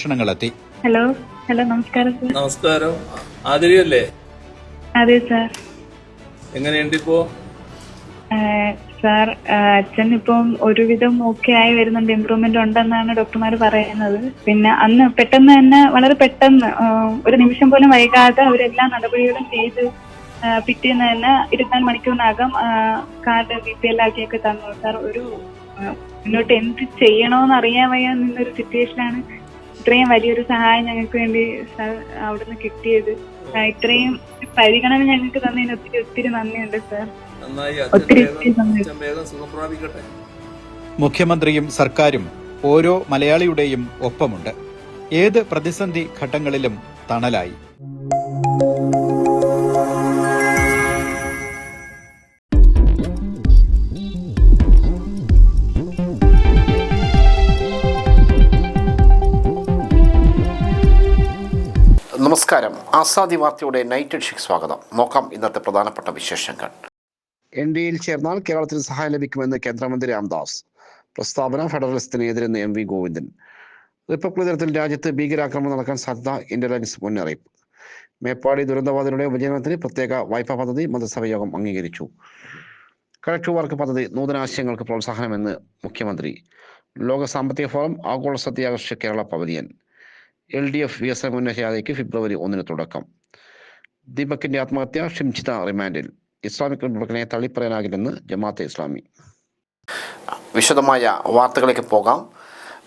അന്വേഷണങ്ങളെത്തി hello hello നമസ്കാരം sir നമസ്കാരം. ആതിരയല്ലേ? അതെ സാർ എങ്ങനെയുണ്ട് ഇപ്പോ? സാർ അച്ഛൻ ഇപ്പം ഒരുവിധം ഓക്കെ ആയി വരുന്നുണ്ട്. ഇമ്പ്രൂവ്മെന്റ് ഉണ്ടെന്നാണ് ഡോക്ടർമാർ പറയുന്നത്. പിന്നെ അന്ന് പെട്ടെന്ന് തന്നെ വളരെ പെട്ടെന്ന് ഒരു നിമിഷം പോലും വൈകാതെ അവരെല്ലാ നടപടികളും ചെയ്ത് പിറ്റേന്ന് തന്നെ ഇരുപത്തിനാല് മണിക്കൂറിനകം കാർഡ് ബി പി എൽ ആക്കിയൊക്കെ തന്നു. സാർ ഒരു മുന്നോട്ട് എന്ത് ചെയ്യണോന്ന് അറിയാൻ വയ്യ നിന്നൊരു സിറ്റുവേഷനാണ് ഇത്രയും വലിയൊരു സഹായം ഞങ്ങൾക്ക് വേണ്ടി സർ അവിടുന്ന് കിട്ടിയത്. ഇത്രയും പരിഗണന ഞങ്ങൾക്ക് തന്നതിന് ഒത്തിരി ഒത്തിരി നന്ദിയുണ്ട് സർ നന്നായി. ഒത്തിരി നന്ദി. മുഖ്യമന്ത്രിയും സർക്കാരും ഓരോ മലയാളിയുടെയും ഒപ്പമുണ്ട്. ഏത് പ്രതിസന്ധി ഘട്ടങ്ങളിലും തണലായി. നമസ്കാരം. ആസാദി വാർത്തയുടെ നൈറ്റ് എഡിഷയ്ക്ക് സ്വാഗതം. നോക്കാം ഇന്നത്തെ പ്രധാനപ്പെട്ട വിശേഷങ്ങൾ. എൻ ഡി എയിൽ ചേർന്നാൽ കേരളത്തിന് സഹായം ലഭിക്കുമെന്ന് കേന്ദ്രമന്ത്രി രാംദാസ്. പ്രസ്താവന ഫെഡറലിസ്റ്റിനെതിരെന്ന് എം വി ഗോവിന്ദൻ. റിപ്പബ്ലിക് ദിനത്തിൽ രാജ്യത്ത് ഭീകരാക്രമണം നടക്കാൻ സാധ്യത ഇന്റലിജൻസ് മുന്നറിയിപ്പ്. മേപ്പാടി ദുരന്തവാദികളുടെ ഉപജീവനത്തിന് പ്രത്യേക വായ്പാ പദ്ധതി മന്ത്രിസഭയോഗം അംഗീകരിച്ചു. കളക്ടർ വർക്ക് പദ്ധതി നൂതനാശയങ്ങൾക്ക് പ്രോത്സാഹനമെന്ന് മുഖ്യമന്ത്രി. ലോക സാമ്പത്തിക ഫോറം ആഗോള സത്യാകർഷ Kerala pavilion. L D F വികസന എം യാത്രയ്ക്ക് ഫെബ്രുവരി ഒന്നിന് തുടക്കം. ദീപകിന്റെ ആത്മഹത്യ ഷിംജിത റിമാൻഡിൽ. ഇസ്ലാമിക് റിപ്പബ്ലിക്കിനെ തള്ളിപ്പറയാനാകില്ലെന്ന് ജമാഅത്തെ ഇസ്ലാമി. വിശദമായ വാർത്തകളിലേക്ക് പോകാം.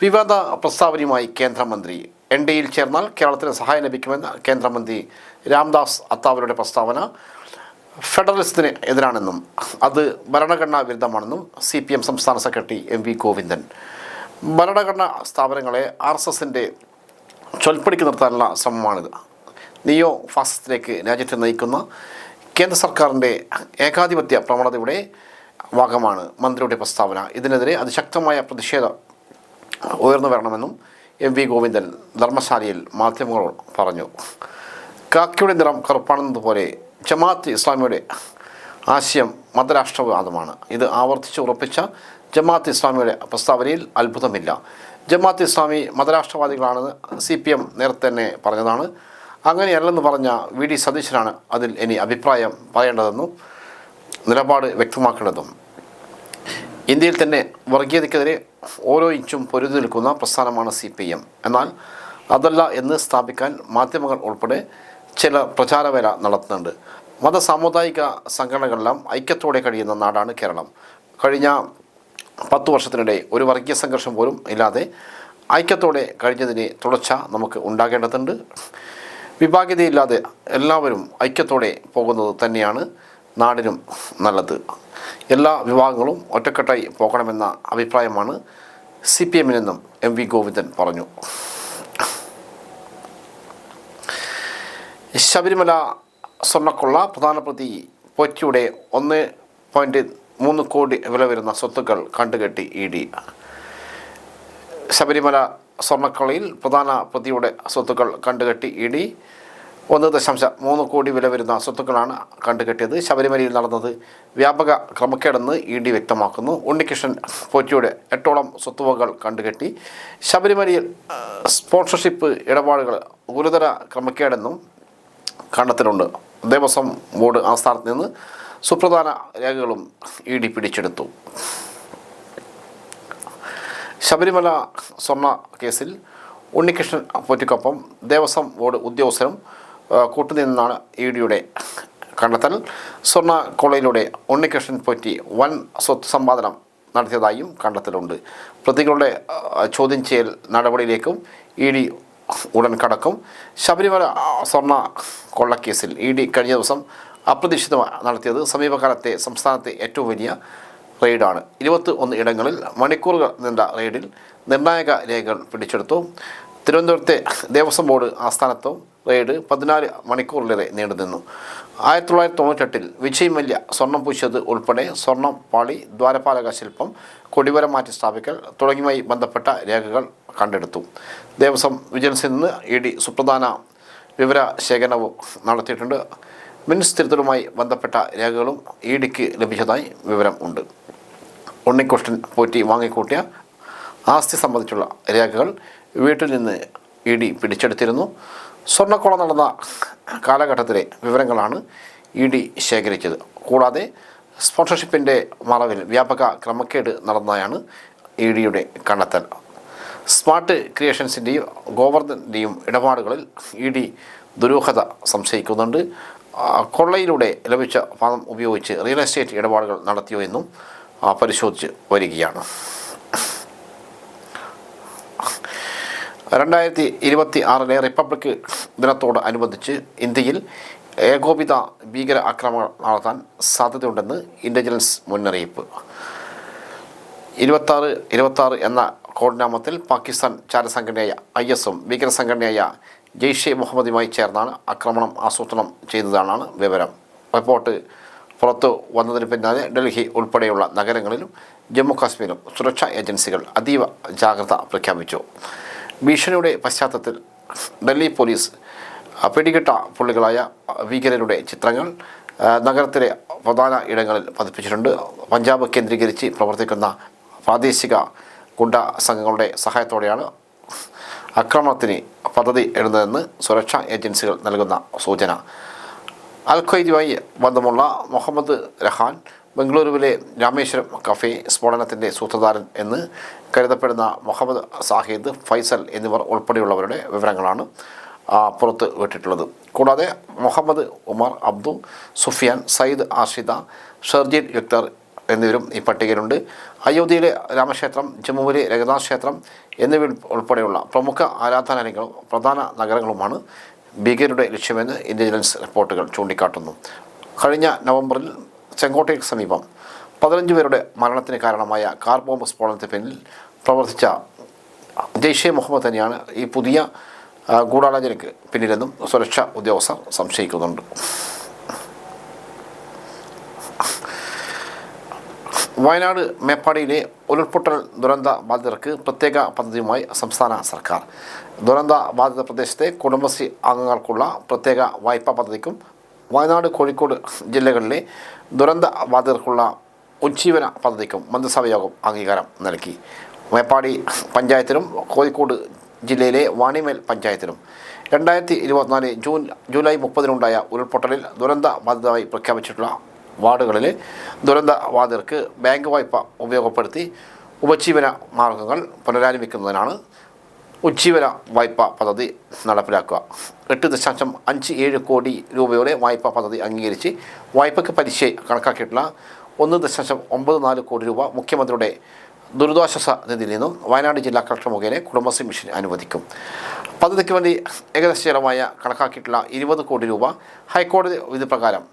വിവാദ പ്രസ്താവനയുമായി കേന്ദ്രമന്ത്രി. എൻ ഡിയിൽ ചേർന്നാൽ കേരളത്തിന് സഹായം ലഭിക്കുമെന്ന് കേന്ദ്രമന്ത്രി രാംദാസ് അത്താവരുടെ പ്രസ്താവന. ഫെഡറലിസത്തിന് എതിരാണെന്നും അത് ഭരണഘടനാ വിരുദ്ധമാണെന്നും സി പി എം സംസ്ഥാന സെക്രട്ടറി എം വി ഗോവിന്ദൻ. ഭരണഘടനാ സ്ഥാപനങ്ങളെ ആർ എസ് എസിന്റെ ചൊൽപ്പടിക്ക് നിർത്താനുള്ള ശ്രമമാണിത്. നിയോ ഫാസിസത്തിലേക്ക് രാജ്യത്തെ നയിക്കുന്ന കേന്ദ്ര സർക്കാരിന്റെ ഏകാധിപത്യ പ്രവണതയുടെ ഭാഗമാണ് മന്ത്രിയുടെ പ്രസ്താവന. ഇതിനെതിരെ അതിശക്തമായ പ്രതിഷേധം ഉയർന്നു വരണമെന്നും എം വി ഗോവിന്ദൻ ധർമ്മശാലയിൽ മാധ്യമങ്ങളോട് പറഞ്ഞു. കാക്കയുടെ നിറം കറുപ്പാണെന്നതുപോലെ ജമാഅത്ത് ഇസ്ലാമിയുടെ ആശയം മതരാഷ്ട്രവാദമാണ്. ഇത് ആവർത്തിച്ച് ഉറപ്പിച്ച ജമാഅത്ത് ഇസ്ലാമിയുടെ പ്രസ്താവനയിൽ അത്ഭുതമില്ല. ജമാഅത്ത് ഇസ്ലാമി മതരാഷ്ട്രവാദികളാണെന്ന് സി പി എം നേരത്തെ തന്നെ പറഞ്ഞതാണ്. അങ്ങനെയല്ലെന്ന് പറഞ്ഞ വി ഡി സതീശനാണ് അതിൽ ഇനി അഭിപ്രായം പറയേണ്ടതെന്നും നിലപാട് വ്യക്തമാക്കേണ്ടതും. ഇന്ത്യയിൽ തന്നെ വർഗീയതയ്ക്കെതിരെ ഓരോ ഇഞ്ചും പൊരുതി നിൽക്കുന്ന പ്രസ്ഥാനമാണ് സി പി എം എന്നാൽ അതല്ല എന്ന് സ്ഥാപിക്കാൻ മാധ്യമങ്ങൾ ഉൾപ്പെടെ ചില പ്രചാരവേല നടത്തുന്നുണ്ട്. മത സാമുദായിക സംഘടനകളെല്ലാം ഐക്യത്തോടെ കഴിയുന്ന നാടാണ് കേരളം. കഴിഞ്ഞ പത്ത് വർഷത്തിനിടെ ഒരു വർഗീയ സംഘർഷം പോലും ഇല്ലാതെ ഐക്യത്തോടെ കഴിഞ്ഞതിന് തുടർച്ച നമുക്ക് ഉണ്ടാകേണ്ടതുണ്ട്. വിഭാഗ്യതയില്ലാതെ എല്ലാവരും ഐക്യത്തോടെ പോകുന്നത് തന്നെയാണ് നാടിനും നല്ലത്. എല്ലാ വിഭാഗങ്ങളും ഒറ്റക്കെട്ടായി പോകണമെന്ന അഭിപ്രായമാണ് സി പി എമ്മിൽ നിന്നും എം വി ഗോവിന്ദൻ പറഞ്ഞു. ശബരിമല സ്വർണക്കൊള്ള പ്രധാന പ്രതി പൊറ്റിയുടെ ഒന്ന് പോയിന്റ് മൂന്ന് കോടി വില വരുന്ന സ്വത്തുക്കൾ കണ്ടുകെട്ടി ഇ ഡി. ശബരിമല സ്വർണക്കളയിൽ പ്രധാന പ്രതിയുടെ സ്വത്തുക്കൾ കണ്ടുകെട്ടി ഇ ഡി. ഒന്ന് ദശാംശം മൂന്ന് കോടി വില വരുന്ന സ്വത്തുക്കളാണ് കണ്ടുകെട്ടിയത്. ശബരിമലയിൽ നടന്നത് വ്യാപക ക്രമക്കേടെന്ന് ഇ ഡി വ്യക്തമാക്കുന്നു. ഉണ്ണികൃഷ്ണൻ പോറ്റിയുടെ എട്ടോളം സ്വത്തുവകൾ കണ്ടുകെട്ടി. ശബരിമലയിൽ സ്പോൺസർഷിപ്പ് ഇടപാടുകൾ ഗുരുതര ക്രമക്കേടെന്നും കണ്ടെത്തലുണ്ട്. ദേവസ്വം ബോർഡ് ആസ്ഥാനത്ത് നിന്ന് സുപ്രധാന രേഖകളും ഇ ഡി പിടിച്ചെടുത്തു. ശബരിമല സ്വർണ കേസിൽ ഉണ്ണികൃഷ്ണൻ പൊറ്റിക്കൊപ്പം ദേവസ്വം ബോർഡ് ഉദ്യോഗസ്ഥരും കൂട്ടുനിന്നാണ് ഇ ഡിയുടെ കണ്ടെത്തൽ. സ്വർണ കൊള്ളയിലൂടെ ഉണ്ണികൃഷ്ണൻ പൊറ്റി വൻ സ്വത്ത് സമ്പാദനം നടത്തിയതായും കണ്ടെത്തലുണ്ട്. പ്രതികളുടെ ചോദ്യം ചെയ്യൽ നടപടിയിലേക്കും ഇ ഡി ഉടൻ കടക്കും. ശബരിമല സ്വർണ കൊള്ളക്കേസിൽ ഇ ഡി കഴിഞ്ഞ ദിവസം അപ്രതീക്ഷിതമായി നടത്തിയത്. സമീപകാലത്തെ സംസ്ഥാനത്തെ ഏറ്റവും വലിയ റെയ്ഡാണ്. ഇരുപത്തി ഒന്ന് ഇടങ്ങളിൽ മണിക്കൂറുകൾ നീണ്ട റെയ്ഡിൽ നിർണായക രേഖകൾ പിടിച്ചെടുത്തു. തിരുവനന്തപുരത്തെ ദേവസ്വം ബോർഡ് ആസ്ഥാനത്തും റെയ്ഡ് പതിനാല് മണിക്കൂറിലേറെ നീണ്ടുനിന്നു ആയിരത്തി തൊള്ളായിരത്തി തൊണ്ണൂറ്റെട്ടിൽ വിജയ് മല്യ സ്വർണം പൂശിയത് ഉൾപ്പെടെ സ്വർണം പാളി ദ്വാരപാലക ശില്പം കൊടിവരം മാറ്റി സ്ഥാപിക്കൽ തുടങ്ങിയവയുമായി ബന്ധപ്പെട്ട രേഖകൾ കണ്ടെടുത്തു. ദേവസ്വം വിജിലൻസിൽ നിന്ന് ഇ ഡി സുപ്രധാന വിവര ശേഖരണവും നടത്തിയിട്ടുണ്ട്. മിൻസ് തിരുത്തലുമായി ബന്ധപ്പെട്ട രേഖകളും ഇ ഡിക്ക് ലഭിച്ചതായി വിവരം ഉണ്ട്. ഉണ്ണിക്കുഷ്ടൻ പോറ്റി വാങ്ങിക്കൂട്ടിയ ആസ്തി സംബന്ധിച്ചുള്ള രേഖകൾ വീട്ടിൽ നിന്ന് ഇ ഡി പിടിച്ചെടുത്തിരുന്നു. സ്വർണക്കൊള നടന്ന കാലഘട്ടത്തിലെ വിവരങ്ങളാണ് ഇ ഡി ശേഖരിച്ചത്. കൂടാതെ സ്പോൺസർഷിപ്പിന്റെ മറവിൽ വ്യാപക ക്രമക്കേട് നടന്നതായാണ് ഇ ഡിയുടെ കണ്ടെത്തൽ. സ്മാർട്ട് ക്രിയേഷൻസിന്റെയും ഗോവർദ്ധന്റെയും ഇടപാടുകളിൽ ഇ ഡി ദുരൂഹത സംശയിക്കുന്നുണ്ട്. കൊള്ളയിലൂടെ ലഭിച്ച പണം ഉപയോഗിച്ച് റിയൽ എസ്റ്റേറ്റ് ഇടപാടുകൾ നടത്തിയോ എന്നും പരിശോധിച്ച് വരികയാണ്. രണ്ടായിരത്തി ഇരുപത്തി ആറിലെ റിപ്പബ്ലിക് ദിനത്തോട് അനുബന്ധിച്ച് ഇന്ത്യയിൽ ഏകോപിത ഭീകര ആക്രമണം നടത്താൻ സാധ്യതയുണ്ടെന്ന് ഇന്റലിജൻസ് മുന്നറിയിപ്പ്. ഇരുപത്താറ് ഇരുപത്താറ് എന്ന കോഡ്നാമത്തിൽ പാകിസ്ഥാൻ ചാരസംഘടനയായ ഐ എസും ഭീകര സംഘടനയായ ജെയ്ഷെ മുഹമ്മദുമായി ചേർന്നാണ് ആക്രമണം ആസൂത്രണം ചെയ്തതാണെന്നാണ് വിവരം. റിപ്പോർട്ട് പുറത്തു വന്നതിന് പിന്നാലെ ഡൽഹി ഉൾപ്പെടെയുള്ള നഗരങ്ങളിലും ജമ്മു കാശ്മീരും സുരക്ഷാ ഏജൻസികൾ അതീവ ജാഗ്രത പ്രഖ്യാപിച്ചു. ഭീഷണിയുടെ പശ്ചാത്തലത്തിൽ ഡൽഹി പോലീസ് പിടികിട്ട പുള്ളികളായ ഭീകരരുടെ ചിത്രങ്ങൾ നഗരത്തിലെ പ്രധാന ഇടങ്ങളിൽ പതിപ്പിച്ചിട്ടുണ്ട്. പഞ്ചാബ് കേന്ദ്രീകരിച്ച് പ്രവർത്തിക്കുന്ന പ്രാദേശിക ഗുണ്ട സംഘങ്ങളുടെ സഹായത്തോടെയാണ് ആക്രമണത്തിന് പദ്ധതി ഇടുന്നതെന്ന് സുരക്ഷാ ഏജൻസികൾ നൽകുന്ന സൂചന. അൽ ബന്ധമുള്ള മുഹമ്മദ് റഹാൻ ബംഗളൂരുവിലെ രാമേശ്വരം കഫേ സ്ഫോടനത്തിന്റെ സൂത്രധാരൻ എന്ന് കരുതപ്പെടുന്ന മുഹമ്മദ് സാഹിദ് ഫൈസൽ എന്നിവർ ഉൾപ്പെടെയുള്ളവരുടെ വിവരങ്ങളാണ് പുറത്ത് വിട്ടിട്ടുള്ളത്. കൂടാതെ മുഹമ്മദ് ഉമർ അബ്ദു സുഫിയാൻ സയ്യിദ് ആഷിദ ഷർജീൻ യുക്തർ എന്നിവരും ഈ പട്ടികയിലുണ്ട്. അയോധ്യയിലെ രാമക്ഷേത്രം ജമ്മുവിലെ രഘുനാഥ് ക്ഷേത്രം എന്നിവ ഉൾപ്പെടെയുള്ള പ്രമുഖ ആരാധനാലയങ്ങളും പ്രധാന നഗരങ്ങളുമാണ് ഭീകരരുടെ ലക്ഷ്യമെന്ന് ഇന്റലിജൻസ് റിപ്പോർട്ടുകൾ ചൂണ്ടിക്കാട്ടുന്നു. കഴിഞ്ഞ നവംബറിൽ ചെങ്കോട്ടയ്ക്ക് സമീപം പതിനഞ്ച് പേരുടെ മരണത്തിന് കാരണമായ കാർ ബോംബ് സ്ഫോടനത്തിന് പിന്നിൽ പ്രവർത്തിച്ച ജെയ്ഷെ മുഹമ്മദ് തന്നെയാണ് ഈ പുതിയ ഗൂഢാലോചനയ്ക്ക് പിന്നിലെന്നും സുരക്ഷാ ഉദ്യോഗസ്ഥർ സംശയിക്കുന്നുണ്ട്. വയനാട് മേപ്പാടിയിലെ ഉരുൾപൊട്ടൽ ദുരന്ത ബാധിതർക്ക് പ്രത്യേക പദ്ധതിയുമായി സംസ്ഥാന സർക്കാർ. ദുരന്ത ബാധിത പ്രദേശത്തെ കുടുംബശ്രീ അംഗങ്ങൾക്കുള്ള പ്രത്യേക വായ്പാ പദ്ധതിക്കും വയനാട് കോഴിക്കോട് ജില്ലകളിലെ ദുരന്ത ബാധിതർക്കുള്ള ഉജ്ജീവന പദ്ധതിക്കും മന്ത്രിസഭയോഗം അംഗീകാരം നൽകി. മേപ്പാടി പഞ്ചായത്തിനും കോഴിക്കോട് ജില്ലയിലെ വാണിമേൽ പഞ്ചായത്തിനും രണ്ടായിരത്തി ഇരുപത്തിനാല് ജൂൺ ജൂലൈ മുപ്പതിനുണ്ടായ ഉരുൾപൊട്ടലിൽ ദുരന്ത ബാധിതമായി പ്രഖ്യാപിച്ചിട്ടുള്ള വാർഡുകളിലെ ദുരന്ത ബാധിതർക്ക് ബാങ്ക് വായ്പ ഉപയോഗപ്പെടുത്തി ഉപജീവന മാർഗങ്ങൾ പുനരാരംഭിക്കുന്നതിനാണ് ഉജ്ജീവന വായ്പാ പദ്ധതി നടപ്പിലാക്കുക. എട്ട് ദശാംശം അഞ്ച് ഏഴ് കോടി രൂപയുടെ വായ്പാ പദ്ധതി അംഗീകരിച്ച് വായ്പയ്ക്ക് പലിശ കണക്കാക്കിയിട്ടുള്ള ഒന്ന് ദശാംശം ഒമ്പത് നാല് കോടി രൂപ മുഖ്യമന്ത്രിയുടെ ദുരിതാശ്വാസ നിധിയിൽ നിന്നും വയനാട് ജില്ലാ കളക്ടർ മുഖേന കുടുംബശ്രീ മിഷൻ അനുവദിക്കും. പദ്ധതിക്ക് വേണ്ടി ഏകദേശ ചെലവായ കണക്കാക്കിയിട്ടുള്ള ഇരുപത് കോടി രൂപ ഹൈക്കോടതി വിധി പ്രകാരം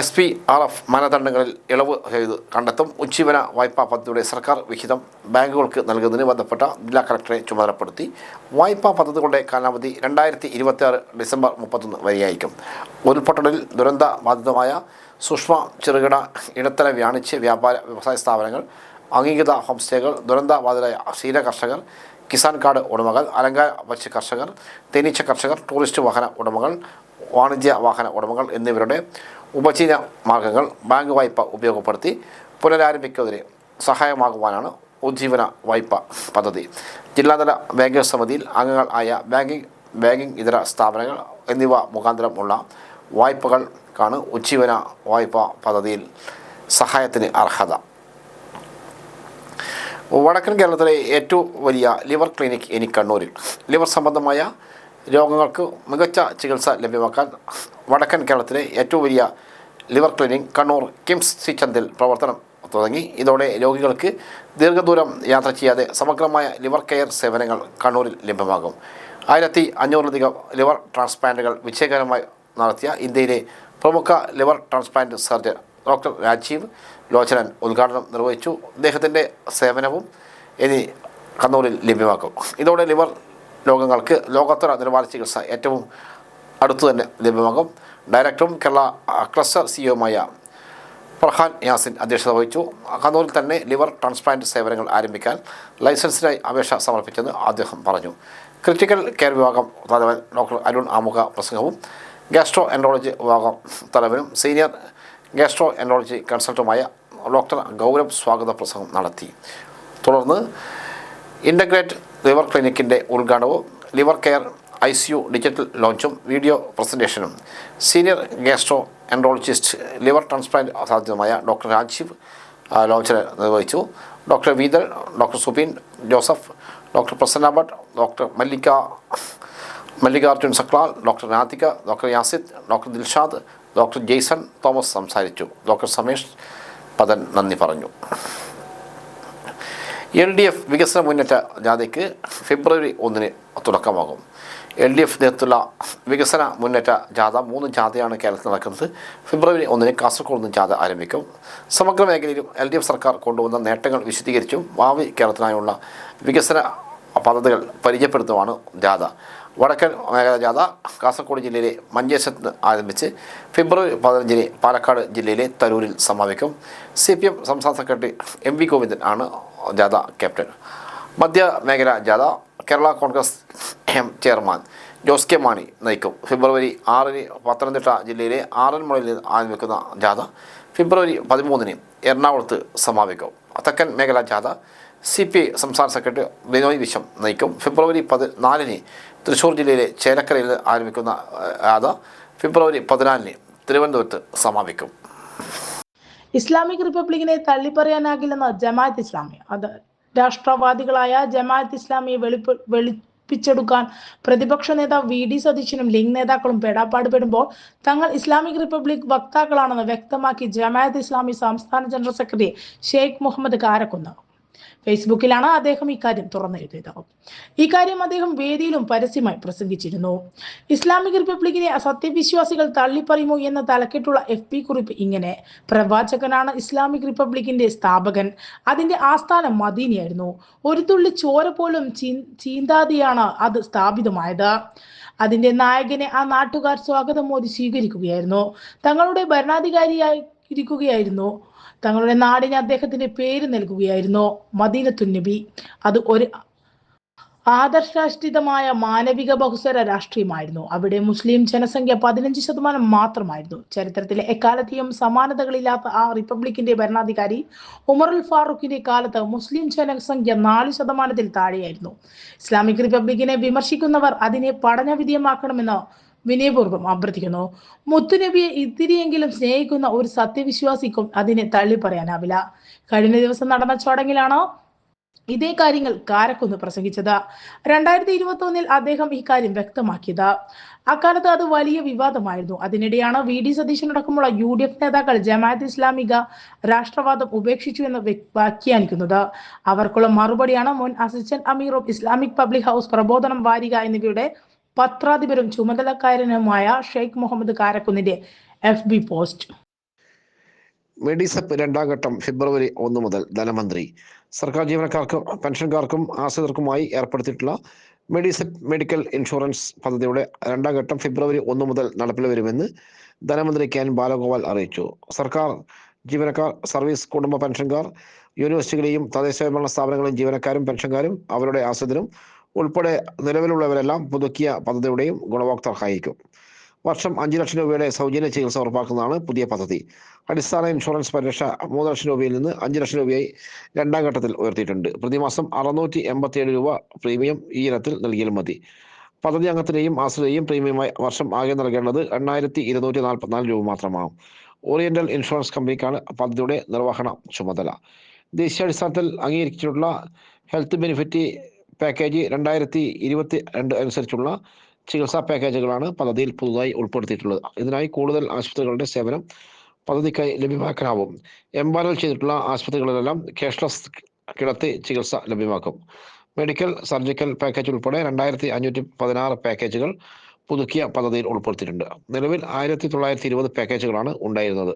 എസ് പി ആർ എഫ് മാനദണ്ഡങ്ങളിൽ ഇളവ് ചെയ്ത് കണ്ടെത്തും. ഉജ്ജീവന വായ്പാ പദ്ധതിയുടെ സർക്കാർ വിഹിതം ബാങ്കുകൾക്ക് നൽകുന്നതിന് ബന്ധപ്പെട്ട ജില്ലാ കളക്ടറെ ചുമതലപ്പെടുത്തി. വായ്പാ പദ്ധതികളുടെ കാലാവധി രണ്ടായിരത്തി ഇരുപത്തിയാറ് ഡിസംബർ മുപ്പത്തൊന്ന് വരെയായിരിക്കും. ഉരുൾപൊട്ടലിൽ ദുരന്ത ബാധിതമായ സൂക്ഷ്മ ചെറുകിട ഇടത്തര വ്യാണിച്ച് വ്യാപാര വ്യവസായ സ്ഥാപനങ്ങൾ അംഗീകൃത ഹോം സ്റ്റേകൾ ദുരന്ത ബാധിതരായ ക്ഷീര കർഷകർ കിസാൻ കാർഡ് ഉടമകൾ അലങ്കാര ഭക്ഷ്യ കർഷകർ തേനീച്ച കർഷകർ ടൂറിസ്റ്റ് വാഹന ഉടമകൾ വാണിജ്യ വാഹന ഉടമകൾ എന്നിവരുടെ ഉപജീവന മാർഗങ്ങൾ ബാങ്ക് വായ്പ ഉപയോഗപ്പെടുത്തി പുനരാരംഭിക്കുന്നതിന് സഹായമാകുവാനാണ് ഉജ്ജീവന വായ്പ പദ്ധതി. ജില്ലാതല ബാങ്കിംഗ് സമിതിയിൽ അംഗങ്ങൾ ആയ ബാങ്കിംഗ് ബാങ്കിംഗ് ഇതര സ്ഥാപനങ്ങൾ എന്നിവ മുഖാന്തരമുള്ള വായ്പകൾക്കാണ് ഉജ്ജീവന വായ്പ പദ്ധതിയിൽ സഹായത്തിന് അർഹത. വടക്കൻ കേരളത്തിലെ ഏറ്റവും വലിയ ലിവർ ക്ലിനിക് ഇനി കണ്ണൂരിൽ. ലിവർ സംബന്ധമായ രോഗങ്ങൾക്ക് മികച്ച ചികിത്സ ലഭ്യമാക്കാൻ വടക്കൻ കേരളത്തിലെ ഏറ്റവും വലിയ ലിവർ ക്ലിനിക് കണ്ണൂർ കിംസ് സിച്ചന്തിൽ പ്രവർത്തനം തുടങ്ങി. ഇതോടെ രോഗികൾക്ക് ദീർഘദൂരം യാത്ര ചെയ്യാതെ സമഗ്രമായ ലിവർ കെയർ സേവനങ്ങൾ കണ്ണൂരിൽ ലഭ്യമാകും. ആയിരത്തി അഞ്ഞൂറിലധികം ലിവർ ട്രാൻസ്പ്ലാന്റുകൾ വിജയകരമായി നടത്തിയ ഇന്ത്യയിലെ പ്രമുഖ liver transplant surgeon doctor Rajeev Lochanan ഉദ്ഘാടനം നിർവഹിച്ചു. അദ്ദേഹത്തിന്റെ സേവനവും ഇനി കണ്ണൂരിൽ ലഭ്യമാക്കും ഇതോടെ ലിവർ രോഗങ്ങൾക്ക് ലോകോത്തര നിലവാര ചികിത്സ ഏറ്റവും അടുത്തു തന്നെ ലഭ്യമാകും. ഡയറക്ടറും കേരള ക്ലസ്റ്റർ സിഇഒമായ ഫർഹാൻ യാസിൻ അധ്യക്ഷത വഹിച്ചു. കണ്ണൂരിൽ തന്നെ ലിവർ ട്രാൻസ്പ്ലാന്റ് സേവനങ്ങൾ ആരംഭിക്കാൻ ലൈസൻസിനായി അപേക്ഷ സമർപ്പിച്ചെന്ന് അദ്ദേഹം പറഞ്ഞു. ക്രിറ്റിക്കൽ കെയർ വിഭാഗം തലവൻ ഡോക്ടർ അരുൺ ആമുഖ പ്രസംഗവും ഗ്യാസ്ട്രോ എൻട്രോളജി വിഭാഗം തലവനും സീനിയർ ഗ്യാസ്ട്രോ എൻട്രോളജി കൺസൾട്ടുമായ ഡോക്ടർ ഗൗരവ് സ്വാഗത പ്രസംഗം നടത്തി. തുടർന്ന് ഇന്റഗ്രേറ്റ് ലിവർ ക്ലിനിക്കിന്റെ ഉദ്ഘാടനവും liver care I C U digital ലോഞ്ചും video പ്രസന്റേഷനും senior gastroenterologist liver transplant സാധ്യതമായ ഡോക്ടർ രാജീവ് ലോഞ്ചിനെ നിർവഹിച്ചു. Doctor വീതൽ doctor Subeen Joseph doctor Prasanna Bhat doctor Mallika Mallikarjun Saklal doctor Nathika doctor Yasid doctor Dilshad doctor Jason Thomas സംസാരിച്ചു. Doctor Samesh Padan നന്ദി പറഞ്ഞു. L D F വികസന മുന്നേറ്റ ജാഥയ്ക്ക് ഫെബ്രുവരി ഒന്നിന് തുടക്കമാകും. എൽ ഡി എഫ് നേതൃത്വമുള്ള വികസന മുന്നേറ്റ ജാഥ മൂന്ന് ജാഥയാണ് കേരളത്തിൽ നടക്കുന്നത്. ഫെബ്രുവരി ഒന്നിന് കാസർഗോഡ് നിന്ന് ജാഥ ആരംഭിക്കും. സമഗ്ര മേഖലയിലും എൽ ഡി എഫ് സർക്കാർ കൊണ്ടുവന്ന നേട്ടങ്ങൾ വിശദീകരിച്ചും ഭാവി കേരളത്തിനായുള്ള വികസന പദ്ധതികൾ പരിചയപ്പെടുത്തുമാണ് ജാഥ. വടക്കൻ മേഖല ജാഥ കാസർഗോഡ് ജില്ലയിലെ മഞ്ചേശ്വരത്ത് ആരംഭിച്ച് ഫെബ്രുവരി പതിനഞ്ചിന് പാലക്കാട് ജില്ലയിലെ തരൂരിൽ സമാപിക്കും. സി പി എം സംസ്ഥാന സെക്രട്ടറി എം വി ഗോവിന്ദൻ ആണ് ജാഥ ക്യാപ്റ്റൻ. മധ്യ മേഖല ജാഥ Kerala Congress M chairman Jose K Mani നയിക്കും. ഫെബ്രുവരി ആറിന് പത്തനംതിട്ട ജില്ലയിലെ ആറന്മുളയിൽ ആരംഭിക്കുന്ന ജാഥ ഫെബ്രുവരി പതിമൂന്നിന് എറണാകുളത്ത് സമാപിക്കും. തെക്കൻ മേഖല ജാഥ സി പി ഐ സംസ്ഥാന സെക്രട്ടറി ബിനോയ് വിശ്വം നയിക്കും. ഫെബ്രുവരി പതിനാലിന് തൃശ്ശൂർ ജില്ലയിലെ ചേലക്കരയിൽ ആരംഭിക്കുന്ന ജാഥ ഫെബ്രുവരി പതിനാലിന് തിരുവനന്തപുരത്ത് സമാപിക്കും. ഇസ്ലാമിക് റിപ്പബ്ലിക്കിനെ തള്ളിപ്പറയാനാകില്ലെന്ന് ജമാഅത്ത് ഇസ്ലാമി? അത് രാഷ്ട്രവാദികളായ ജമാഅത്ത് ഇസ്ലാമിയെ വെളിപ്പ് വെളിപ്പിച്ചെടുക്കാൻ പ്രതിപക്ഷ നേതാവ് വി. ഡി. സതീശനും ലിംഗ് നേതാക്കളും പെടാപ്പാട് പെടുമ്പോൾ തങ്ങൾ ഇസ്ലാമിക് റിപ്പബ്ലിക് വക്താക്കളാണെന്ന് വ്യക്തമാക്കി ജമാഅത്ത് ഇസ്ലാമി സംസ്ഥാന ജനറൽ സെക്രട്ടറി ഷെയ്ഖ് മുഹമ്മദ് കാരക്കുന്ന്. ഫേസ്ബുക്കിലാണ് അദ്ദേഹം ഇക്കാര്യം തുറന്നെഴുതിയത്. ഇക്കാര്യം അദ്ദേഹം വേദിയിലും പരസ്യമായി പ്രസംഗിച്ചിരുന്നു. ഇസ്ലാമിക് റിപ്പബ്ലിക്കിനെ സത്യവിശ്വാസികൾ തള്ളിപ്പറയുമോ എന്ന തലക്കെട്ടുള്ള എഫ് പി കുറിപ്പ് ഇങ്ങനെ. പ്രവാചകനാണ് ഇസ്ലാമിക് റിപ്പബ്ലിക്കിന്റെ സ്ഥാപകൻ. അതിന്റെ ആസ്ഥാനം മദീനയായിരുന്നു. ഒരു തുള്ളി ചോര പോലും ചീന്താതെയാണ് അത് സ്ഥാപിതമായത്. അതിന്റെ നായകനെ ആ നാട്ടുകാർ സ്വാഗതം മോദി സ്വീകരിക്കുകയായിരുന്നു. തങ്ങളുടെ ഭരണാധികാരിയായി ഇരിക്കുകയായിരുന്നു. തങ്ങളുടെ നാടിന് അദ്ദേഹത്തിന്റെ പേര് നൽകുകയായിരുന്നു മദീനത്തു നബി. അത് ഒരു ആദർശാഷ്ഠിതമായ മാനവിക ബഹുസ്വര രാഷ്ട്രീയമായിരുന്നു. അവിടെ മുസ്ലിം ജനസംഖ്യ പതിനഞ്ച് ശതമാനം മാത്രമായിരുന്നു. ചരിത്രത്തിലെ എക്കാലത്തെയും സമാനതകളില്ലാത്ത ആ റിപ്പബ്ലിക്കിന്റെ ഭരണാധികാരി ഉമറുൽ ഫാറൂഖിന്റെ കാലത്ത് മുസ്ലിം ജനസംഖ്യ നാല് ശതമാനത്തിൽ താഴെയായിരുന്നു. ഇസ്ലാമിക് റിപ്പബ്ലിക്കിനെ വിമർശിക്കുന്നവർ അതിനെ പഠനവിധേയമാക്കണമെന്ന് വിനയപൂർവം അഭ്യർത്ഥിക്കുന്നു. മുത്തുനബിയെ ഇത്തിരിയെങ്കിലും സ്നേഹിക്കുന്ന ഒരു സത്യവിശ്വാസിക്കും അതിനെ തള്ളി പറയാനാവില്ല. കഴിഞ്ഞ ദിവസം നടന്ന ചടങ്ങിലാണ് ഇതേ കാര്യങ്ങൾ കാരക്കുന്ന് പ്രസംഗിച്ചത്. രണ്ടായിരത്തി ഇരുപത്തി ഒന്നിൽ അദ്ദേഹം ഇക്കാര്യം വ്യക്തമാക്കിയത്. അക്കാലത്ത് അത് വലിയ വിവാദമായിരുന്നു. അതിനിടെയാണ് വി ഡി സതീശനടക്കമുള്ള യു ഡി എഫ് നേതാക്കൾ ജമാഅത്ത് ഇസ്ലാമിക രാഷ്ട്രവാദം ഉപേക്ഷിച്ചു എന്ന് വ്യ- വ്യാഖ്യാനിക്കുന്നത്. അവർക്കുള്ള മറുപടിയാണ് മുൻ assistant Ameer of Islamic public house Prabodhanam വാരിക എന്നിവയുടെ പത്രാധിപരും ചുമതലക്കാരനുമായ ഷെയ്ഖ് മുഹമ്മദ് കാരക്കുന്നിന്റെ എഫ് ബി പോസ്റ്റ്. മെഡിസപ്പ് രണ്ടാം ഘട്ടം ഫെബ്രുവരി ഒന്ന് മുതൽ ധനമന്ത്രി. സർക്കാർ ജീവനക്കാർക്കും പെൻഷൻകാർക്കും ആശ്രിതർക്കുമായി ഏർപ്പെടുത്തിയിട്ടുള്ള മെഡിസപ്പ് മെഡിക്കൽ ഇൻഷുറൻസ് പദ്ധതിയുടെ രണ്ടാം ഘട്ടം ഫെബ്രുവരി ഒന്ന് മുതൽ നടപ്പിൽ വരുമെന്ന് ധനമന്ത്രി കെ എൻ ബാലഗോപാൽ അറിയിച്ചു. സർക്കാർ ജീവനക്കാർ സർവീസ് കുടുംബ പെൻഷൻകാർ യൂണിവേഴ്സിറ്റികളെയും തദ്ദേശ സ്വയംഭരണ സ്ഥാപനങ്ങളെയും ജീവനക്കാരും പെൻഷൻകാരും അവരുടെ ആശ്രിതരും ഉൾപ്പെടെ നിലവിലുള്ളവരെല്ലാം പുതുക്കിയ പദ്ധതിയുടെയും ഗുണഭോക്താക്കളായിരിക്കും. വർഷം അഞ്ച് ലക്ഷം രൂപയുടെ സൗജന്യ ചികിത്സ ഉറപ്പാക്കുന്നതാണ് പുതിയ പദ്ധതി. അടിസ്ഥാന ഇൻഷുറൻസ് പരിരക്ഷ മൂന്ന് ലക്ഷം രൂപയിൽ നിന്ന് അഞ്ച് ലക്ഷം രൂപയായി രണ്ടാം ഘട്ടത്തിൽ ഉയർത്തിയിട്ടുണ്ട്. പ്രതിമാസം അറുന്നൂറ്റി എൺപത്തിയേഴ് രൂപ പ്രീമിയം ഈ ഇനത്തിൽ നൽകിയാലും മതി. പദ്ധതി അംഗത്തിനെയും ആശ്രിതയും പ്രീമിയമായി വർഷം ആകെ നൽകേണ്ടത് എണ്ണായിരത്തി ഇരുന്നൂറ്റി നാൽപ്പത്തിനാല് രൂപ മാത്രമാകും ഓറിയന്റൽ ഇൻഷുറൻസ് കമ്പനിക്കാണ് പദ്ധതിയുടെ നിർവഹണ ചുമതല. ദേശീയാടിസ്ഥാനത്തിൽ അംഗീകരിച്ചിട്ടുള്ള ഹെൽത്ത് ബെനിഫിറ്റ് പാക്കേജ് രണ്ടായിരത്തി ഇരുപത്തി രണ്ട് അനുസരിച്ചുള്ള ചികിത്സാ പാക്കേജുകളാണ് പദ്ധതിയിൽ പുതുതായി ഉൾപ്പെടുത്തിയിട്ടുള്ളത്. ഇതിനായി കൂടുതൽ ആശുപത്രികളുടെ സേവനം പദ്ധതിക്കായി ലഭ്യമാക്കാനാവും. എംപാനൽ ചെയ്തിട്ടുള്ള ആശുപത്രികളിലെല്ലാം ക്യാഷ്ലെസ് കിടത്തി ചികിത്സ ലഭ്യമാക്കും. മെഡിക്കൽ സർജിക്കൽ പാക്കേജ് ഉൾപ്പെടെ രണ്ടായിരത്തി അഞ്ഞൂറ്റി പതിനാറ് പാക്കേജുകൾ പുതുക്കിയ പദ്ധതിയിൽ ഉൾപ്പെടുത്തിയിട്ടുണ്ട്. നിലവിൽ ആയിരത്തി തൊള്ളായിരത്തി ഇരുപത് പാക്കേജുകളാണ് ഉണ്ടായിരുന്നത്.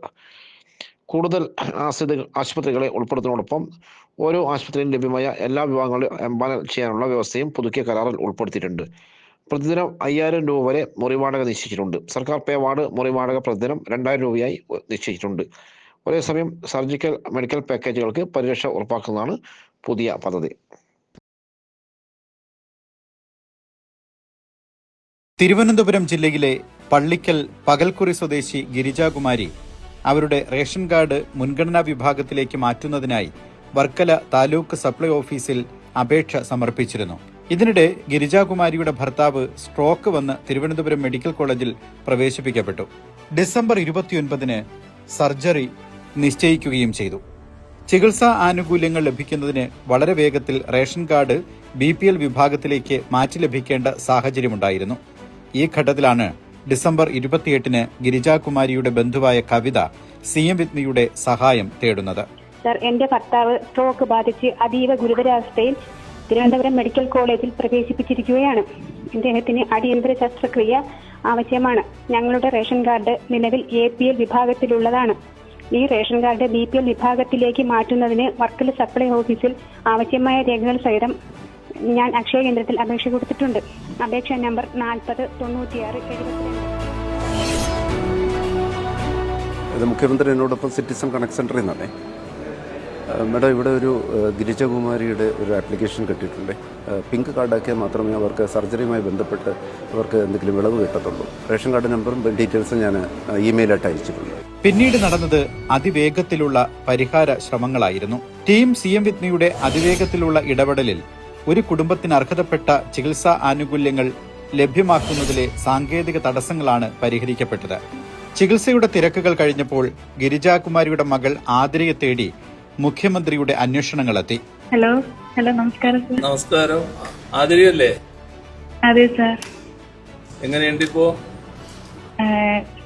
കൂടുതൽ ആശ്രിത ആശുപത്രികളെ ഉൾപ്പെടുത്തുന്നതോടൊപ്പം ഓരോ ആശുപത്രിയിലും ലഭ്യമായ എല്ലാ വിഭാഗങ്ങളും എംപാനൽ ചെയ്യാനുള്ള വ്യവസ്ഥയും പുതുക്കിയ കരാറിൽ ഉൾപ്പെടുത്തിയിട്ടുണ്ട്. പ്രതിദിനം അയ്യായിരം രൂപ വരെ മുറി വാടക നിശ്ചയിച്ചിട്ടുണ്ട്. സർക്കാർ പേ വാർഡ് മുറി വാടക പ്രതിദിനം രണ്ടായിരം രൂപയായി നിശ്ചയിച്ചിട്ടുണ്ട്. ഒരേസമയം സർജിക്കൽ മെഡിക്കൽ പാക്കേജുകൾക്ക് പരിരക്ഷ ഉറപ്പാക്കുന്നതാണ് പുതിയ പദ്ധതി. തിരുവനന്തപുരം ജില്ലയിലെ പള്ളിക്കൽ പകൽക്കുറി സ്വദേശി ഗിരിജാകുമാരി അവരുടെ റേഷൻ കാർഡ് മുൻഗണനാ വിഭാഗത്തിലേക്ക് മാറ്റുന്നതിനായി വർക്കല താലൂക്ക് സപ്ലൈ ഓഫീസിൽ അപേക്ഷ സമർപ്പിച്ചിരുന്നു. ഇതിനിടെ ഗിരിജാകുമാരിയുടെ ഭർത്താവ് സ്ട്രോക്ക് വന്ന് തിരുവനന്തപുരം മെഡിക്കൽ കോളേജിൽ പ്രവേശിപ്പിക്കപ്പെട്ടു. ഡിസംബർ ഇരുപത്തിയൊൻപതിന് സർജറി നിശ്ചയിക്കുകയും ചെയ്തു. ചികിത്സാ ആനുകൂല്യങ്ങൾ ലഭിക്കുന്നതിന് വളരെ വേഗത്തിൽ റേഷൻ കാർഡ് ബി വിഭാഗത്തിലേക്ക് മാറ്റി ലഭിക്കേണ്ട സാഹചര്യമുണ്ടായിരുന്നു. ഈ ഘട്ടത്തിലാണ് ഡിസംബർ ഇരുപത്തിയെട്ടിന് ഗിരിജാകുമാരിയുടെ ബന്ധുവായ കവിത സി എം വിത്മിയുടെ സഹായം തേടുന്നത്. സർ എന്റെ ഭർത്താവ് സ്ട്രോക്ക് ബാധിച്ച് അതീവ ഗുരുതരാവസ്ഥയിൽ തിരുവനന്തപുരം മെഡിക്കൽ കോളേജിൽ പ്രവേശിപ്പിച്ചിരിക്കുകയാണ്. ഇദ്ദേഹത്തിന് അടിയന്തര ശസ്ത്രക്രിയ ആവശ്യമാണ്. ഞങ്ങളുടെ റേഷൻ കാർഡ് നിലവിൽ എ പി എൽ വിഭാഗത്തിലുള്ളതാണ്. ഈ ration card B P L വിഭാഗത്തിലേക്ക് മാറ്റുന്നതിന് വർക്കല സപ്ലൈ ഓഫീസിൽ ആവശ്യമായ രേഖകൾ സഹിതം ഞാൻ അക്ഷയ കേന്ദ്രത്തിൽ അപേക്ഷ കൊടുത്തിട്ടുണ്ട്. അപേക്ഷ നമ്പർ നാൽപ്പത് തൊണ്ണൂറ്റിയാറ് ഇത് മുഖ്യമന്ത്രി എന്നോടൊപ്പം സിറ്റിസൺ കണക്ട് സെന്ററിൽ നിന്നാണേ. മേഡം ഇവിടെ ഒരു ഗിരിജകുമാരിയുടെ ഒരു ആപ്ലിക്കേഷൻ കിട്ടിയിട്ടുണ്ട്. പിങ്ക് കാർഡാക്കിയാൽ മാത്രമേ അവർക്ക് സർജറിയുമായി ബന്ധപ്പെട്ട് അവർക്ക് എന്തെങ്കിലും വിളവ് കിട്ടത്തുള്ളൂ. റേഷൻ കാർഡ് നമ്പറും ഡീറ്റെയിൽസും ഞാൻ ഇമെയിലായിട്ട് അയച്ചിട്ടുണ്ട്. പിന്നീട് നടന്നത് അതിവേഗത്തിലുള്ള പരിഹാര ശ്രമങ്ങളായിരുന്നു. ടീം സി എം വിത്നിയുടെ അതിവേഗത്തിലുള്ള ഇടപെടലിൽ ഒരു കുടുംബത്തിന് അർഹതപ്പെട്ട ചികിത്സാ ആനുകൂല്യങ്ങൾ ലഭ്യമാക്കുന്നതിലെ സാങ്കേതിക തടസ്സങ്ങളാണ് പരിഹരിക്കപ്പെട്ടത്. ചികിത്സയുടെ തിരക്കുകൾ കഴിഞ്ഞപ്പോൾ ഗിരിജാകുമാരിയുടെ മകൾ ആതിരയെ തേടി മുഖ്യമന്ത്രിയുടെ അന്വേഷണങ്ങളെത്തി. ഹലോ ഹലോ നമസ്കാരം സർ. നമസ്കാരം. ആതിരയല്ലേ? അതെ സാർ. എങ്ങനെയുണ്ട് ഇപ്പോ?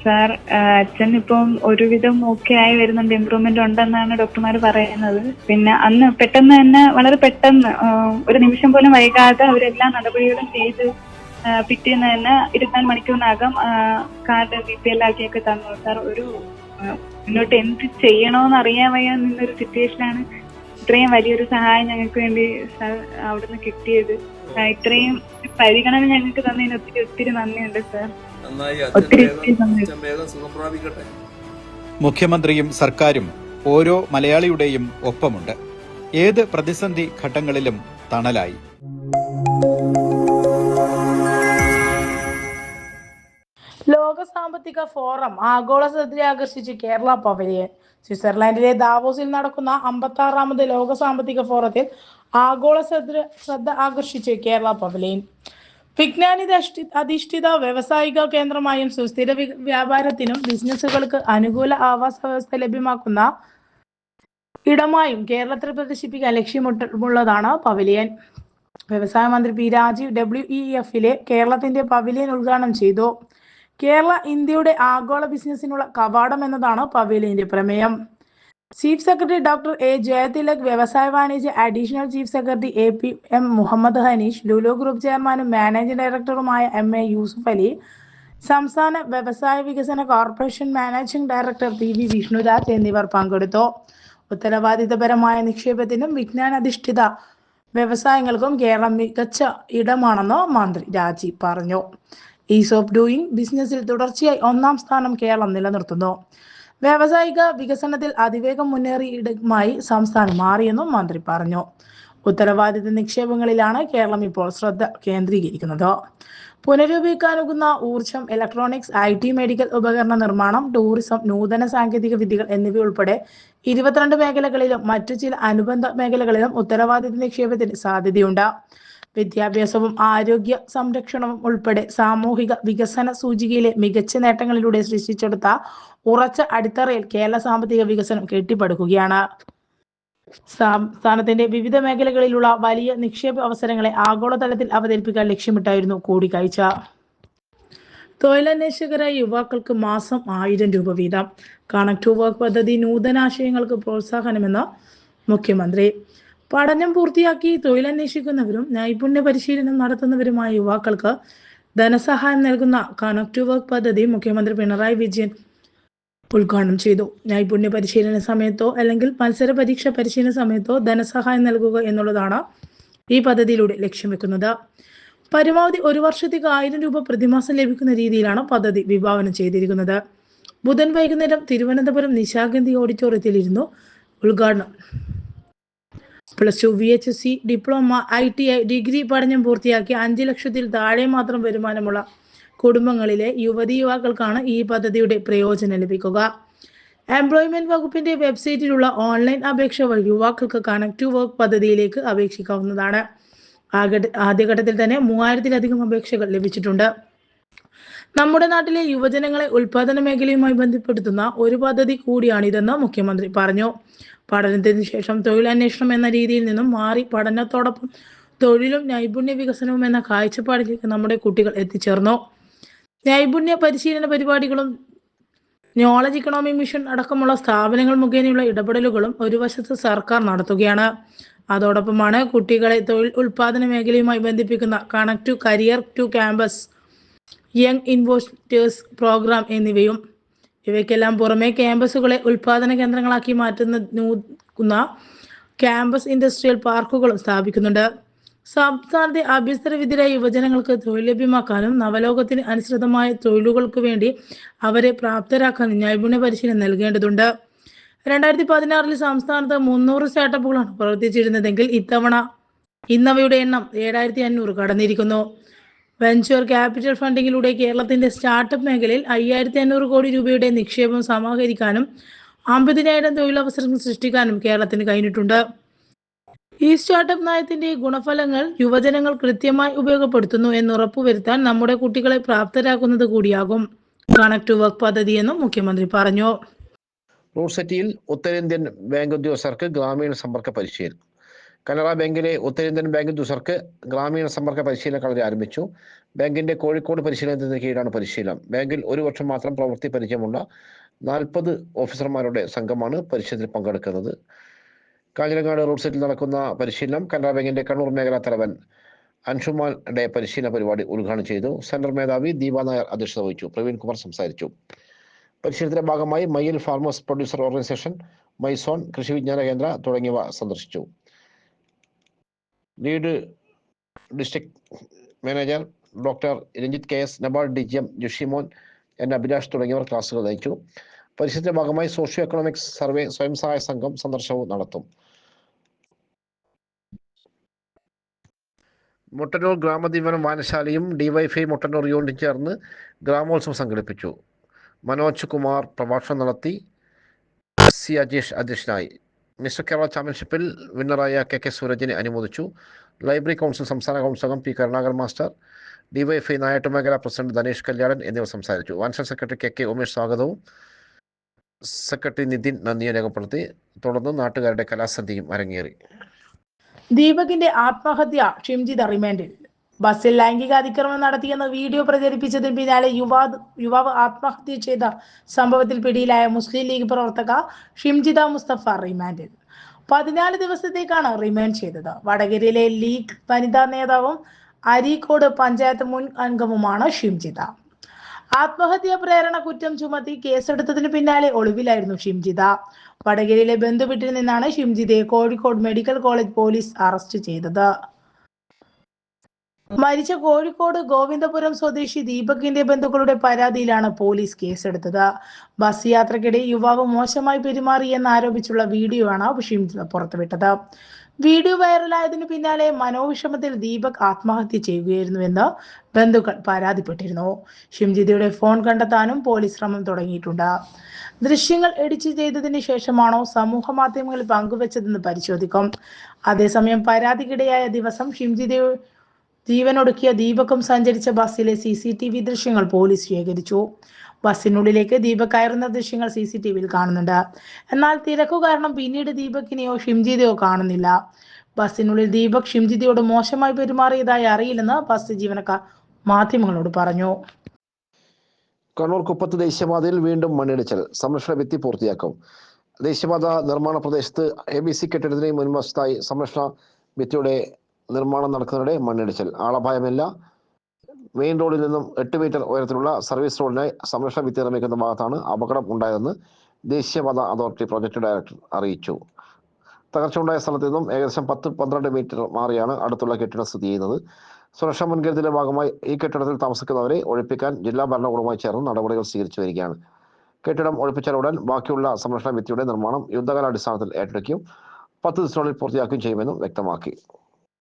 സാർ അച്ഛൻ ഇപ്പം ഒരുവിധം ഓക്കെ ആയി വരുന്നുണ്ട് ഇമ്പ്രൂവ്മെന്റ് ഉണ്ടെന്നാണ് ഡോക്ടർമാർ പറയുന്നത്. പിന്നെ അന്ന് പെട്ടെന്ന് തന്നെ വളരെ പെട്ടെന്ന് ഒരു നിമിഷം പോലും വൈകാതെ അവരെല്ലാ നടപടികളും ചെയ്ത് പിറ്റേന്ന് തന്നെ ഇരുപത്തിനാല് മണിക്കൂറിനകം കാർഡ് ബി പി എൽ ആക്കിയൊക്കെ തന്നു. സാർ ഒരു മുന്നോട്ട് എന്ത് ചെയ്യണോന്ന് അറിയാൻ വയ്യ നിന്നൊരു സിറ്റുവേഷനാണ് ഇത്രയും വലിയൊരു സഹായം ഞങ്ങൾക്ക് വേണ്ടി സാർ അവിടുന്ന് കിട്ടിയത്. ഇത്രയും പരിഗണന ഞങ്ങൾക്ക് തന്നതിന് ഒത്തിരി ഒത്തിരി നന്ദിയുണ്ട് സർ നന്നായി. ഒത്തിരി അച്ഛൻ ഒത്തിരി വേഗം നന്ദി. അച്ഛൻ വേഗം സുഖം പ്രാപിക്കട്ടെ മുഖ്യമന്ത്രിയും സർക്കാരും ഓരോ മലയാളിയുടെയും ഒപ്പമുണ്ട്. ഏത് പ്രതിസന്ധി ഘട്ടങ്ങളിലും തണലായി. ലോക സാമ്പത്തിക ഫോറം ആഗോള ശ്രദ്ധയെ ആകർഷിച്ച് കേരള പവലിയൻ. സ്വിറ്റ്സർലാൻഡിലെ ദാവോസിൽ നടക്കുന്ന അമ്പത്തി ആറാമത് ലോക സാമ്പത്തിക ഫോറത്തിൽ ആഗോള ശ്രദ്ധ ശ്രദ്ധ ആകർഷിച്ച് കേരള പവലിയൻ. വിജ്ഞാനി അധിഷ്ഠിത വ്യവസായിക കേന്ദ്രമായും സുസ്ഥിര വ്യാപാരത്തിനും ബിസിനസ്സുകൾക്ക് അനുകൂല ആവാസ വ്യവസ്ഥ ലഭ്യമാക്കുന്ന ഇടമായും കേരളത്തിൽ പ്രദർശിപ്പിക്കാൻ ലക്ഷ്യമിട്ടുള്ളതാണ് പവലിയൻ. വ്യവസായ മന്ത്രി പി രാജീവ് ഡബ്ല്യു ഇ എഫിലെ കേരളത്തിന്റെ പവലിയൻ ഉദ്ഘാടനം ചെയ്തു. കേരള ഇന്ത്യയുടെ ആഗോള ബിസിനസ്സിനുള്ള കവാടം എന്നതാണ് പവലിയന്റെ പ്രമേയം. Chief secretary doctor A Jayathilak വ്യവസായ വാണിജ്യ additional chief secretary A P M Muhammad Hanish Lulu group ചെയർമാനും മാനേജിംഗ് ഡയറക്ടറുമായ എം എ യൂസുഫ് അലി സംസ്ഥാന വ്യവസായ വികസന corporation managing director P V Vishnudas എന്നിവർ പങ്കെടുത്തു. ഉത്തരവാദിത്തപരമായ നിക്ഷേപത്തിനും വിജ്ഞാനാധിഷ്ഠിത വ്യവസായങ്ങൾക്കും കേരളം മികച്ച ഇടമാണെന്ന് മന്ത്രി രാജീവ് പറഞ്ഞു. ഈസ് ഓഫ് ഡൂയിങ് ബിസിനസ്സിൽ തുടർച്ചയായി ഒന്നാം സ്ഥാനം കേരളം നിലനിർത്തുന്നു. വ്യാവസായിക വികസനത്തിൽ അതിവേഗം മുന്നേറിയിടമായി സംസ്ഥാനം മാറിയെന്നും മന്ത്രി പറഞ്ഞു. ഉത്തരവാദിത്ത നിക്ഷേപങ്ങളിലാണ് കേരളം ഇപ്പോൾ ശ്രദ്ധ കേന്ദ്രീകരിക്കുന്നത്. പുനരുപയോഗിക്കാനുകുന്ന ഊർജം ഇലക്ട്രോണിക്സ് ഐ ടി മെഡിക്കൽ ഉപകരണ നിർമ്മാണം ടൂറിസം നൂതന സാങ്കേതിക വിദ്യകൾ എന്നിവയുൾപ്പെടെ ഇരുപത്തിരണ്ട് മേഖലകളിലും മറ്റു ചില അനുബന്ധ മേഖലകളിലും ഉത്തരവാദിത്ത നിക്ഷേപത്തിന് സാധ്യതയുണ്ട്. വിദ്യാഭ്യാസവും ആരോഗ്യ സംരക്ഷണവും ഉൾപ്പെടെ സാമൂഹിക വികസന സൂചികയിലെ മികച്ച നേട്ടങ്ങളിലൂടെ സൃഷ്ടിച്ചെടുത്ത ഉറച്ച അടിത്തറയിൽ കേരള സാമ്പത്തിക വികസനം കെട്ടിപ്പടുക്കുകയാണ്. സംസ്ഥാനത്തിന്റെ വിവിധ മേഖലകളിലുള്ള വലിയ നിക്ഷേപ അവസരങ്ങളെ ആഗോളതലത്തിൽ അവതരിപ്പിക്കാൻ ലക്ഷ്യമിട്ടായിരുന്നു കൂടിക്കാഴ്ച. തൊഴിലന്വേഷകരായ യുവാക്കൾക്ക് മാസം ആയിരം രൂപ വീതം. കണക്ട് ടു വർക്ക് പദ്ധതി നൂതനാശയങ്ങൾക്ക് പ്രോത്സാഹനമെന്ന് മുഖ്യമന്ത്രി പഠനം പൂർത്തിയാക്കി തൊഴിലന്വേഷിക്കുന്നവരും നൈപുണ്യ പരിശീലനം നടത്തുന്നവരുമായ യുവാക്കൾക്ക് ധനസഹായം നൽകുന്ന കണക്ട് വർക്ക് പദ്ധതി മുഖ്യമന്ത്രി പിണറായി വിജയൻ ഉദ്ഘാടനം ചെയ്തു. നൈപുണ്യ പരിശീലന സമയത്തോ അല്ലെങ്കിൽ മത്സര പരീക്ഷ പരിശീലന സമയത്തോ ധനസഹായം നൽകുക എന്നുള്ളതാണ് ഈ പദ്ധതിയിലൂടെ ലക്ഷ്യം വെക്കുന്നത്. പരമാവധി ഒരു വർഷത്തേക്ക് ആയിരം രൂപ പ്രതിമാസം ലഭിക്കുന്ന രീതിയിലാണ് പദ്ധതി വിഭാവനം ചെയ്തിരിക്കുന്നത്. ബുധൻ വൈകുന്നേരം തിരുവനന്തപുരം നിശാഗന്ധി ഓഡിറ്റോറിയത്തിലിരുന്നു ഉദ്ഘാടനം plus two V H C diploma I T I degree പഠനം പൂർത്തിയാക്കി അഞ്ച് ലക്ഷത്തിൽ താഴെ മാത്രം വരുമാനമുള്ള കുടുംബങ്ങളിലെ യുവതി യുവാക്കൾക്കാണ് ഈ പദ്ധതിയുടെ പ്രയോജനം ലഭിക്കുക. എംപ്ലോയ്മെന്റ് വകുപ്പിന്റെ വെബ്സൈറ്റിലുള്ള ഓൺലൈൻ അപേക്ഷ വഴി യുവാക്കൾക്ക് കണക്ട് ടു വർക്ക് പദ്ധതിയിലേക്ക് അപേക്ഷിക്കാവുന്നതാണ്. ആദ്യഘട്ടത്തിൽ തന്നെ മൂവായിരത്തിലധികം അപേക്ഷകൾ ലഭിച്ചിട്ടുണ്ട്. നമ്മുടെ നാട്ടിലെ യുവജനങ്ങളെ ഉൽപാദന മേഖലയുമായി ബന്ധപ്പെടുത്തുന്ന ഒരു പദ്ധതി കൂടിയാണിതെന്ന് മുഖ്യമന്ത്രി പറഞ്ഞു. പഠനത്തിന് ശേഷം തൊഴിലന്വേഷണം എന്ന രീതിയിൽ നിന്നും മാറി പഠനത്തോടൊപ്പം തൊഴിലും നൈപുണ്യ വികസനവും എന്ന കാഴ്ചപ്പാടിലേക്ക് നമ്മുടെ കുട്ടികൾ എത്തിച്ചേർന്നു. നൈപുണ്യ പരിശീലന പരിപാടികളും നോളജ് ഇക്കണോമി മിഷൻ അടക്കമുള്ള സ്ഥാപനങ്ങൾ മുഖേനയുള്ള ഇടപെടലുകളും ഒരു വശത്ത് സർക്കാർ നടത്തുകയാണ്. അതോടൊപ്പമാണ് കുട്ടികളെ തൊഴിൽ ഉൽപാദന മേഖലയുമായി ബന്ധിപ്പിക്കുന്ന connect to career to campus young innovators programme എന്നിവയും ഇവയ്ക്കെല്ലാം പുറമെ ക്യാമ്പസുകളെ ഉൽപാദന കേന്ദ്രങ്ങളാക്കി മാറ്റുന്ന ക്യാമ്പസ് ഇൻഡസ്ട്രിയൽ പാർക്കുകളും സ്ഥാപിക്കുന്നുണ്ട്. സംസ്ഥാനത്തെ അഭ്യസ്തരവിദ്യരായ യുവജനങ്ങൾക്ക് തൊഴിൽ ലഭ്യമാക്കാനും നവലോകത്തിന് അനുസൃതമായ തൊഴിലുകൾക്ക് വേണ്ടി അവരെ പ്രാപ്തരാക്കാനും നൈപുണ്യ പരിശീലനം നൽകേണ്ടതുണ്ട്. രണ്ടായിരത്തി പതിനാറിൽ സംസ്ഥാനത്ത് മുന്നൂറ് സ്റ്റാർട്ടപ്പുകളാണ് പ്രവർത്തിച്ചിരുന്നതെങ്കിൽ ഇത്തവണ ഇന്നവയുടെ എണ്ണം ഏഴായിരത്തി അഞ്ഞൂറ് കടന്നിരിക്കുന്നു. വെഞ്ചർ ക്യാപിറ്റൽ ഫണ്ടിങ്ങിലൂടെ കേരളത്തിന്റെ സ്റ്റാർട്ടപ്പ് മേഖലയിൽ അയ്യായിരത്തി അഞ്ഞൂറ് കോടി രൂപയുടെ നിക്ഷേപം സമാഹരിക്കാനും അമ്പതിനായിരം തൊഴിലവസരങ്ങൾ സൃഷ്ടിക്കാനും കേരളത്തിന് കഴിഞ്ഞിട്ടുണ്ട്. ഈ സ്റ്റാർട്ടപ്പ് നയത്തിന്റെ ഗുണഫലങ്ങൾ യുവജനങ്ങൾ കൃത്യമായി ഉപയോഗപ്പെടുത്തുന്നു എന്ന് ഉറപ്പുവരുത്താൻ നമ്മുടെ കുട്ടികളെ പ്രാപ്തരാക്കുന്നത് കൂടിയാകും. കണക്ട് വർക്ക് പദ്ധതി എന്നും മുഖ്യമന്ത്രി പറഞ്ഞു. റൂസറ്റിയിൽ സിറ്റിയിൽ ഉത്തരേന്ത്യൻ ബാങ്ക് ഉദ്യോഗസ്ഥർക്ക് ഗ്രാമീണ സമ്പർക്ക പരിശീലനം. കനറ ബാങ്കിലെ ഉത്തരേന്ത്യൻ ബാങ്ക് ദുസർക്ക് ഗ്രാമീണ സമ്പർക്ക പരിശീലന കളരി ആരംഭിച്ചു. ബാങ്കിന്റെ കോഴിക്കോട് പരിശീലനത്തിന് കീഴാണ് പരിശീലനം. ബാങ്കിൽ ഒരു വർഷം മാത്രം പ്രവൃത്തി പരിചയമുള്ള നാൽപ്പത് ഓഫീസർമാരുടെ സംഘമാണ് പരിശീലനത്തിൽ പങ്കെടുക്കുന്നത്. കാഞ്ഞിരങ്ങാട് റോഡ് സൈറ്റിൽ നടക്കുന്ന പരിശീലനം കനറ ബാങ്കിന്റെ കണ്ണൂർ മേഖലാ തലവൻ അൻഷുമാന്റെ പരിശീലന പരിപാടി ഉദ്ഘാടനം ചെയ്തു. സെൻട്രൽ മേധാവി ദീപ നായർ അധ്യക്ഷത വഹിച്ചു. പ്രവീൺ കുമാർ സംസാരിച്ചു. പരിശീലനത്തിന്റെ ഭാഗമായി മയ്യിൽ ഫാർമേഴ്സ് പ്രൊഡ്യൂസർ ഓർഗനൈസേഷൻ മൈസോൺ കൃഷി വിജ്ഞാന കേന്ദ്ര തുടങ്ങിയവ സന്ദർശിച്ചു. Lead district manager doctor Ranjith K S NABARD D G M Jushimon N Abhilash തുടങ്ങിയവർ ക്ലാസുകൾ നയിച്ചു. പരിശീലനത്തിന്റെ ഭാഗമായി സോഷ്യോ എക്കണോമിക്സ് സർവേ സ്വയം സഹായ സംഘം സന്ദർശനവും നടത്തും. മുട്ടന്നൂർ ഗ്രാമദീപനം വായനശാലയും ഡിവൈഫൈ മുട്ടന്നൂർ യൂണിറ്റും ചേർന്ന് ഗ്രാമോത്സവം സംഘടിപ്പിച്ചു. മനോജ് കുമാർ പ്രഭാഷണം നടത്തി. സി അജീഷ് അധ്യക്ഷനായി. മിസ്റ്റർ കേരള ചാമ്പ്യൻഷിപ്പിൽ വിന്നറായ കെ കെ സൂരജിനെ അനുമോദിച്ചു. ലൈബ്രറി കൗൺസിൽ സംസ്ഥാന കൗൺസിൽ അംഗം പി കരുണാകർ മാസ്റ്റർ ഡിവൈഎഫ്ഐ നായാട്ട് മേഖല പ്രസിഡന്റ് ധനേഷ് കല്യാണൻ എന്നിവർ സംസാരിച്ചു. വൻസൽ സെക്രട്ടറി കെ കെ ഉമേഷ് സ്വാഗതവും. സെക്രട്ടറി നിതിൻ നന്ദിയെ രേഖപ്പെടുത്തി. തുടർന്ന് നാട്ടുകാരുടെ കലാസന്ധിയും അരങ്ങേറി. ദീപകിന്റെ ആത്മഹത്യ ഷിംജിത് റിമാൻഡിൽ. ബസ്സിൽ ലൈംഗിക അതിക്രമം നടത്തിയെന്ന് വീഡിയോ പ്രചരിപ്പിച്ചതിന് പിന്നാലെ യുവാവ് യുവാവ് ആത്മഹത്യ ചെയ്ത സംഭവത്തിൽ പിടിയിലായ മുസ്ലിം ലീഗ് പ്രവർത്തക ഷിംജിത മുസ്തഫ റിമാൻഡിൽ പതിനാല് ദിവസത്തേക്കാണ് റിമാൻഡ് ചെയ്തത്. വടകരയിലെ ലീഗ് വനിതാ നേതാവും അരീക്കോട് പഞ്ചായത്ത് മുൻ അംഗവുമാണ് ഷിംജിത. ആത്മഹത്യാ പ്രേരണ കുറ്റം ചുമത്തി കേസെടുത്തതിന് പിന്നാലെ ഒളിവിലായിരുന്നു ഷിംജിത. വടകരയിലെ ബന്ധുവീട്ടിൽ നിന്നാണ് ഷിംജിതയെ Kozhikode medical college police arrest ചെയ്തത്. മരിച്ച കോഴിക്കോട് ഗോവിന്ദപുരം സ്വദേശി ദീപകിന്റെ ബന്ധുക്കളുടെ പരാതിയിലാണ് പോലീസ് കേസെടുത്തത്. ബസ് യാത്രക്കിടെ യുവാവ് മോശമായി പെരുമാറിയെന്ന് ആരോപിച്ചുള്ള വീഡിയോ ആണ് വിഷയം പുറത്തുവിട്ടത്. വീഡിയോ വൈറലായതിനു പിന്നാലെ മനോവിഷമത്തിൽ ദീപക് ആത്മഹത്യ ചെയ്യുകയായിരുന്നുവെന്ന് ബന്ധുക്കൾ പരാതിപ്പെട്ടിരുന്നു. ഷിംജിതയുടെ ഫോൺ കണ്ടെത്താനും പോലീസ് ശ്രമം തുടങ്ങിയിട്ടുണ്ട്. ദൃശ്യങ്ങൾ എഡിറ്റ് ചെയ്തതിന് ശേഷമാണോ സമൂഹ മാധ്യമങ്ങളിൽ പങ്കുവച്ചതെന്ന് പരിശോധിക്കും. അതേസമയം പരാതിക്കിടയായ ദിവസം ഷിംജിതയെ ജീവനൊടുക്കിയ ദീപകം സഞ്ചരിച്ച ബസ്സിലെ സി സി ടി വി ദൃശ്യങ്ങൾ പോലീസ് ശേഖരിച്ചു. ബസ്സിനുള്ളിലേക്ക് ദീപക് കയറുന്ന ദൃശ്യങ്ങൾ സി സി ടി വിയിൽ കാണുന്നുണ്ട്. എന്നാൽ തിരക്കു കാരണം പിന്നീട് ദീപകിനെയോ ഷിംജിതയോ കാണുന്നില്ല. ബസ്സിനുള്ളിൽ ദീപക് ഷിംജിതയോട് മോശമായി പെരുമാറിയതായി അറിയില്ലെന്ന് ബസ് ജീവനക്കാർ മാധ്യമങ്ങളോട് പറഞ്ഞു. കണ്ണൂർ കുപ്പത്ത് ദേശീയപാതയിൽ വീണ്ടും മണ്ണിടിച്ചൽ. സംരക്ഷണ ഭിത്തി പൂർത്തിയാക്കും. ദേശീയപാത നിർമ്മാണ പ്രദേശത്ത് എ ബി സി കെട്ടിടത്തിന് മുൻവശത്തായി സംരക്ഷണ ഭിത്തിയുടെ നിർമ്മാണം നടക്കുന്നതിനിടെ മണ്ണിടിച്ചൽ. ആളപായമില്ല. മെയിൻ റോഡിൽ നിന്നും എട്ട് മീറ്റർ ഉയരത്തിലുള്ള സർവീസ് റോഡിനായി സംരക്ഷണ ഭിത്തി നിർമ്മിക്കുന്ന ഭാഗത്താണ് അപകടം ഉണ്ടായതെന്ന് ദേശീയപാത അതോറിറ്റി പ്രോജക്ട് ഡയറക്ടർ അറിയിച്ചു. തകർച്ച ഉണ്ടായ സ്ഥലത്ത് നിന്നും ഏകദേശം പത്ത് പന്ത്രണ്ട് മീറ്റർ മാറിയാണ് അടുത്തുള്ള കെട്ടിടം സ്ഥിതി ചെയ്യുന്നത്. സുരക്ഷാ മുൻകരുതലിന്റെ ഭാഗമായി ഈ കെട്ടിടത്തിൽ താമസിക്കുന്നവരെ ഒഴിപ്പിക്കാൻ ജില്ലാ ഭരണകൂടവുമായി ചേർന്ന് നടപടികൾ സ്വീകരിച്ചു വരികയാണ്. കെട്ടിടം ഒഴിപ്പിച്ച ഉടൻ ബാക്കിയുള്ള സംരക്ഷണ ഭിത്തിയുടെ നിർമ്മാണം യുദ്ധകാലാടിസ്ഥാനത്തിൽ ഏറ്റെടുക്കുകയും പത്ത് ദിവസത്തിനുള്ളിൽ പൂർത്തിയാക്കുകയും ചെയ്യുമെന്നും വ്യക്തമാക്കി.